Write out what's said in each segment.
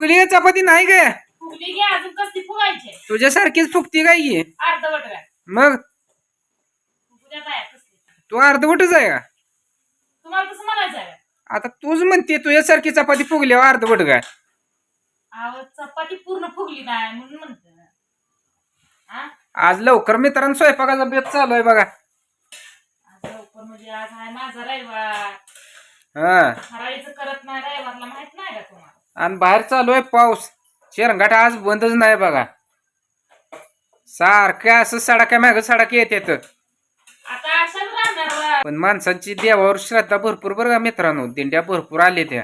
फुगली चपाती? नाही काय फुगली की अजून कसली फुगायची? तुझ्यासारखीच फुगती काय ही? अर्धवट काय मग तू अर्धवटच आहे का? तुम्हाला कसं म्हणायचं आहे? आता तूच म्हणते तुझ्यासारखी चपाती फुगल्यावर अर्धवट काय? चपाती पूर्ण फुगली नाही म्हणून म्हणते हा? आज लवकर मित्रांनो स्वयंपाकाचा बेत चालू आहे बघा. लवकर म्हणजे आज आहे माझा रविवार. हा. करत नाही रविवारला माहीत नाही का तुम्हाला? आणि बाहेर चालू आहे पाऊस. शेरंगाट आज बंदच नाही बघा. सारख्या असं सडाक्या माग सडाक्या येतात. पण माणसांची देवावर श्रद्धा भरपूर बरं का मित्रांनो? दिंड्या भरपूर आले त्या.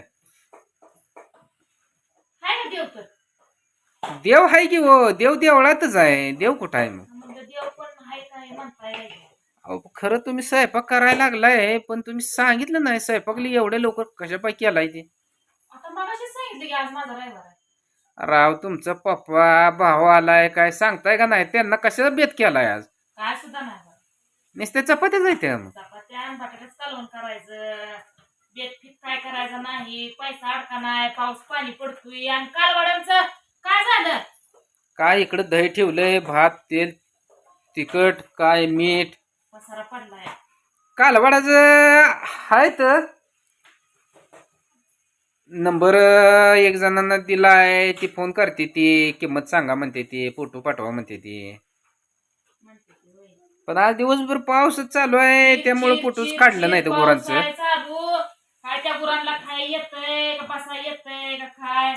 देव आहे की हो? देव देवळातच आहे. देव कुठं आहे मग? खरं तुम्ही स्वयंपाक करायला लागलाय पण तुम्ही सांगितलं नाही. स्वयंपाकला एवढे लवकर कशापाई केलाय ते? मगाशीच सांगितलं की आज माझा रविवार आहे. राव तुमचा पप्पा भाऊ आलाय काय सांगताय का नाही? त्यांना कशाचा बेत केलाय आज? काय सुद्धा नाही बा. नुसत्या चपात्याच आहेत त्या मग चपात्या आणि बटाट्याच कालवण करायचं. बेत फित काय करायचं नाही. पैसा अडका नाही. पाऊस पाणी पडतोय. आणि कालवाड्यांचं काय झालं? काय इकडं दही ठेवलंय भात तेल तिखट काय मीठ? पसारा पडलाय. कालवाडाच आहे तर. नंबर एक जणांना दिलाय ती फोन करते ती किंमत सांगा म्हणते ती फोटो पाठवा म्हणते ती. पण आज दिवसभर पाऊसच चालू आहे त्यामुळे फोटोच काढलं नाही गुरांचं. आहे त्या गुरांना खाय येतंय का बसा येतंय का काय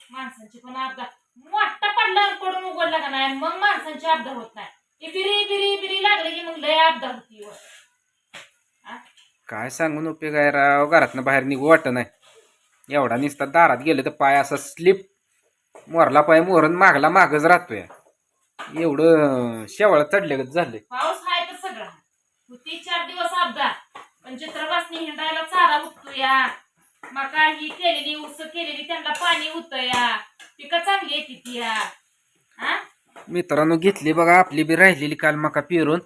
माणसांची पण अपघात मोठा पडला पडून उघडला का नाही? मग माणसांची अपघात होत नाही. ती बिरी बिरी बिरी लागली की मग लय अपघात होती वर. हा? काय सांगून उपयोग आहे राव? घरातनं बाहेर निघू वाटत नाही. एवढा निसता दारात गेलं तर पाय असा स्लिप मोरला पाय मोरण मागला मागच राहतोय. एवढं शेवाळ चढल्यागत झाले पाऊस आहे तर सगळा. होती चार दिवस अपघात पण चित्रवासनी हिंडायला चारा उठतो या मका ही केलेली उस केलेली त्यांना पाणी होतं या पिकं चांगली येते ती या हा मित्रांनो घेतली बघा आपली बी राहिलेली काल मका पेरून.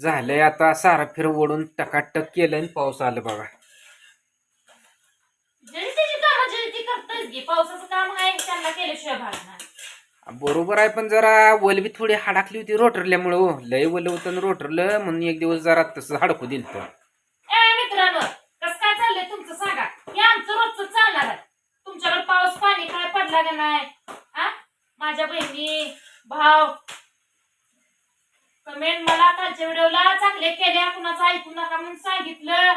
झालंय आता सारा फिर ओढून टकाटक केलंय आणि पाऊस आलं बघा जरी त्याची कामं जरी ती करतायच की पावसाचं काम आहे त्यांना केल्याशिवाय भाग नाही. बरोबर आहे पण जरा वल बी थोडी हाडाकली होती रोटरल्यामुळं हो. लय वल होतं आणि रोटरलं म्हणून एक दिवस जरा तसं हाडकू दिलं तर ए मित्रांनो कसं काय चाललंय तुमचं सांगा? हे आमचं रोजचं चालणार आहे. तुमच्याकडे पाऊस पाणी काय पडला का नाही? हा माझ्या बहिणी भाव. कमेंट मला कालच्या व्हिडिओला चांगले केल्या कुणाचं ऐकू नका म्हणून सांगितलं.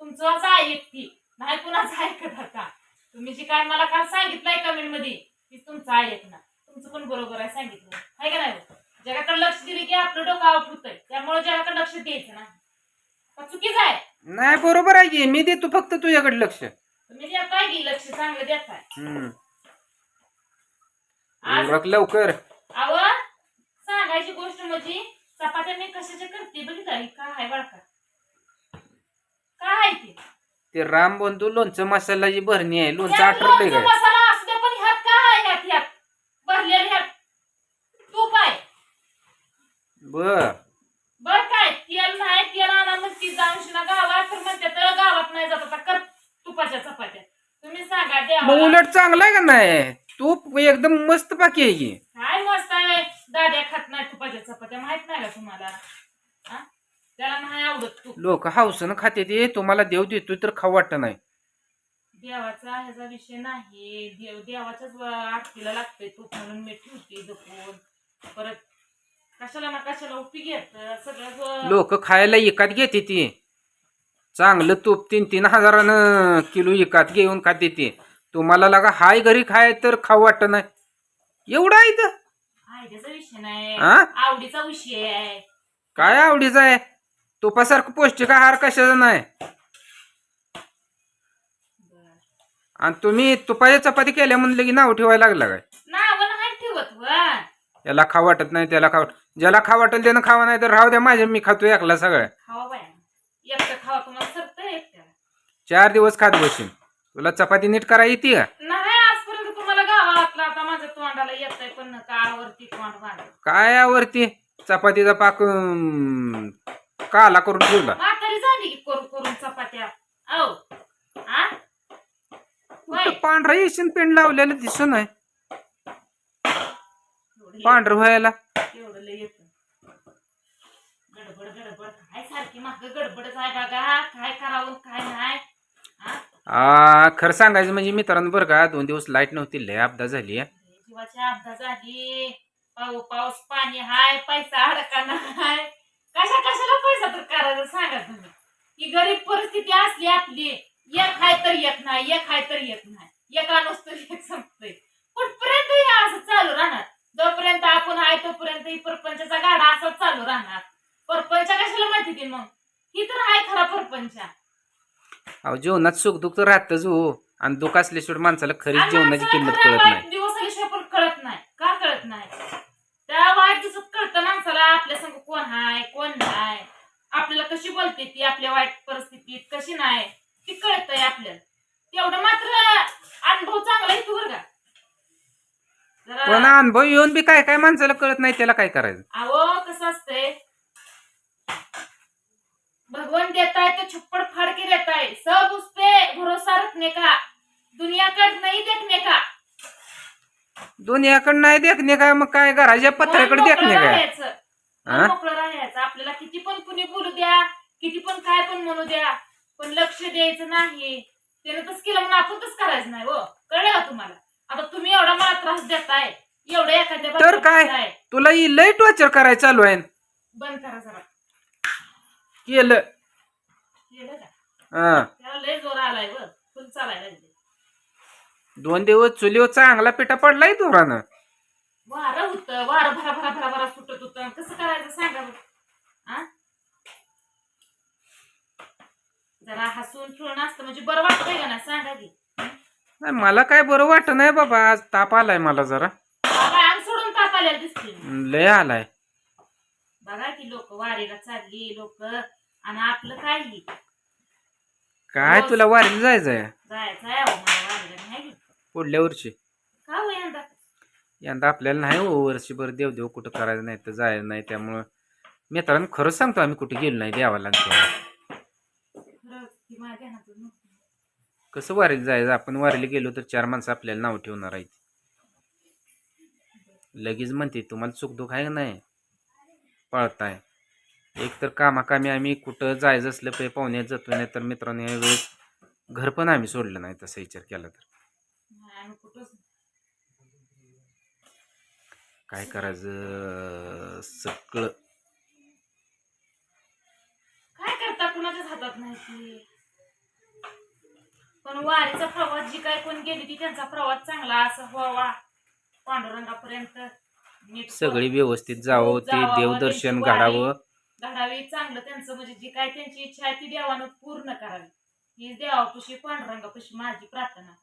तुमचं ऐकती नाही कुणाचं ऐकत आता तुम्ही जी काय मला काल सांगितलंय कमेंटमध्ये ती तुमचं ऐकणार तुमचं पण बरोबर आहे सांगितलं. आहे का नाही जगाकडे लक्ष दिले की आपलं डोकं आउट होतंय. त्यामुळे जगाकडे लक्ष द्यायचं का चुकीचं आहे. नाही बरोबर आहे की. मी देतो फक्त तुझ्याकडे लक्ष. तुम्ही देताय की लक्ष चांगलं देताय. हम्म. आज उरक लवकर. अव सांगायची गोष्ट म्हणजे चपात्या मी कशाच्या करते बघितलं? काय आहे बळका? काय आहे ते? ते राम बंधू लोणचं मसाल्याची भरणी आहे. लोणचं त्यात आठवलंय लोणचं काय? मसाला असू दे पण ह्यात काय आहे ह्यात ह्यात? भरलेलं ह्यात. तूप आहे. बर. बर काय तेल नाही तेल आणा म्हणती जाऊन शिना गावात तर म्हणते तर गावात नाही जात आता कर तुपाच्या चपात्या. तुम्ही सांगा मग देवाला उलट चांगलं आहे का नाही? तू एकदम मस्त पाकी आहे की काय मस्त आहे दाद्या खात नाही तुपाच्या चपात्या माहीत नाही का तुम्हाला हा? त्याला नाही आवडत लोक हावसनं खाते ते तुम्हाला देव देतोय तर खाऊ वाटत नाही. देवाचा ह्याचा विषय नाही. देव देवाच्याच आरतीला लागतंय तूप म्हणून मी ठेवते जपून परत कशाला ना कशाला सगळं जो- लोक खायला एकात घेते ती. चांगलं तूप तीन तीन हजारानं किलो एकात घेऊन खाते ते. तुम्हाला लागा हाय घरी खाय तर खाऊ वाटत नाही. एवढं आहे तर फायद्याचा विषय नाही? आवडीचा विषय आहे. काय आवडीचं आहे? तुपासारखं पौष्टिक आहार कशाचा नाही. आणि तुम्ही तुपाच्या चपाती केल्या म्हणलं की नाव ठेवायला लागला काय? याला खा वाटत नाही त्याला खा ज्याला खा वाटेल त्यानं खावा नाही तर राहू द्या माझ्या मी खातो एकला सगळ्या. चार दिवस खात बसीन तुला चपाती नीट करा येते का? काय यावरती चपातीचा पाक काला करून ठेवला. म्हातारी झाली की करून करून चपात्या. औ. हा पांढरा एशियन पेंट लावलेलं दिसून आहे. एवढं पांढरं व्हायला. एवढं लय येतं. गडबड गडबड. काय सारखी माग गडबडच आहे बघा. काय करावं काय नाही. हा? आ खरं सांगायचं म्हणजे मित्रांनो बरं का दोन दिवस लाइट नव्हती लय अपघात झाली आहे. जीवाची अपघात झाली. पाऊ पाऊस पाणी हाय पैसा अडकाना हाय कशा कशाला पैसा तर करायचं सांगा तुम्ही? की गरीब परिस्थिती असली आपली एक हाय तर एक नाही एक हाय तर एक नाही. एका नुसतं एक संपतंय. कुठपर्यंत हे असं चालू राहणार? जोपर्यंत आपण आहे तोपर्यंत ही परपंचाचा गाडा असाच चालू राहणार. परपंच कशाला माहिती ती मग? ही तर आहे खरा परपंच. अहो जीवनात सुख दुःख तर राहतच हो. आणि दुःख असल्याशिवाय माणसाला खरीच जीवनाची किंमत कळत नाही. दिवस आल्याशिवाय पण कळत नाही. का कळत नाही? वाईट दिवसात कळतं माणसाला. आपल्या संग कोण हाय कोण नाही. आपल्याला कशी बोलते ती आपल्या वाईट परिस्थितीत कशी नाही ती कळतंय आपल्याला. तेवढं मात्र अनुभव चांगला येतो बरं का? पण जरा अनुभव येऊन बी काय काय माणसाला कळत नाही त्याला काय करायचं? अहो कसं असतंय? भगवान देता है तो छप्पड़ फाड़ के देता है सब उस पे भरोसा रखने का. दुनिया का नहीं देखने का. दुनियाकडे नाही देखणे काय? मग काय घराच्या पत्र्याकडे देखणे काय? राहायचं. हा? मोकळं राहायचं? आपल्याला किती पण कुणी बोलू द्या किती पण काय पण म्हणू द्या पण लक्ष द्यायचं नाही. त्याने तस केलं म्हणून आपण तस करायचं नाही हो. कळलं का तुम्हाला? आता तुम्ही एवढा मला त्रास देताय एवढं एखाद्या तर बाबतीत काय? देताय. तुला ही लय टॉर्चर करायचं चालू आहे. बंद करा जरा. केलं. केलं का? हा. त्याला लय जोर आलाय व फुल चालायला लागले. दोन दिवस चुलीवर चांगला पिठा पडलाय धुरानं वारं होत वारं भरा भरा भरा भरा सुटत होत. कसं करायचं सांगा बरं. आ? जरा हसून खेळून असतं म्हणजे बरं वाटतंय का ना सांगा की. नाही, मला काय बरं वाटत नाही बाबा आज ताप आलाय मला जरा. बाबा अंग सोडून ताप आलेला दिसते लय आलाय. बघा की लोक वारीला चालली लोक आणि आपलं काय ही? काय तुला वारीला जायचंय? जायचं आहे अहो मला वारीला नाही. पुढल्या वर्षी. का हो यंदा? यंदा आपल्याला नाही हो वर्षभर देवदेव कुठं करायचं नाही तर जायचं नाही त्यामुळं मित्रांनो खरंच सांगतो आम्ही कुठे गेलो नाही देवाला आणि तेव्हा. खरं ती माझ्या ध्यानातून नव्हतं. कसं वारीला जायचं? आपण वारीला गेलो तर चार माणसं आपल्याला नाव ठेवणार आहेत. लगेच म्हणते तुम्हाला सुखदुःख आहे का नाही? पळताय. एक तर कामाकामी आम्ही कुठं जायचं असलं पे पाहुण्यात जातो नाही तर मित्रांनो या वेळेस घर पण आम्ही सोडलं नाही तसा विचार केला तर. काय करायचं? सगळं. काय करता कुणाच्याच हातात नाही पण वारीचा प्रवास जी काय कोण गेली ती त्यांचा प्रवास चांगला असं व्हावा. पांडुरंगापर्यंत नीट सगळी व्यवस्थित जावं ते देवदर्शन घडावं. घडावी चांगलं त्यांचं म्हणजे जी काय त्यांची इच्छा आहे ती देवानं पूर्ण करावी. ही देवापाशी पांडुरंगापाशी माझी प्रार्थना.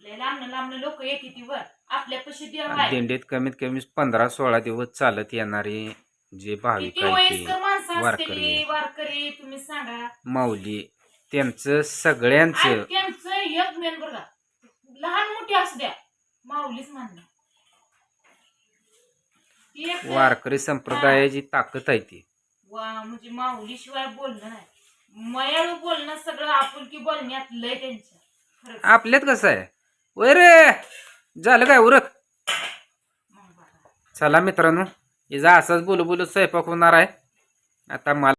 लय लांबन लांबन लोक येते ती वर. आपल्यापाशी देव आणि आहे दिंडीत कमीत कमी पंधरा सोळा दिवस चालत येणारे जे भाविक किती आहेत वयस्कर ते माणसं वारकरी. वारकरी तुम्ही सांगा. माऊली त्यांचं आणि सगळ्यांचं त्यांचं एक मेन बघा लहान मोठी असू द्या. माऊलीच म्हणणं. ती एक वारकरी संप्रदायाची ताकद आहे ती. वा म्हणजे माऊली शिवाय बोलणं नाही. मयाळू बोलणं सगळं आपुलकी बोलण्यात लय त्यांच्या खरंच आपल्यात कसं आहे? वय रे! झालं काय उरक? चला मित्रांनो हिचा असाच बोलू बोलू स्वयंपाक होणार आहे. आता मला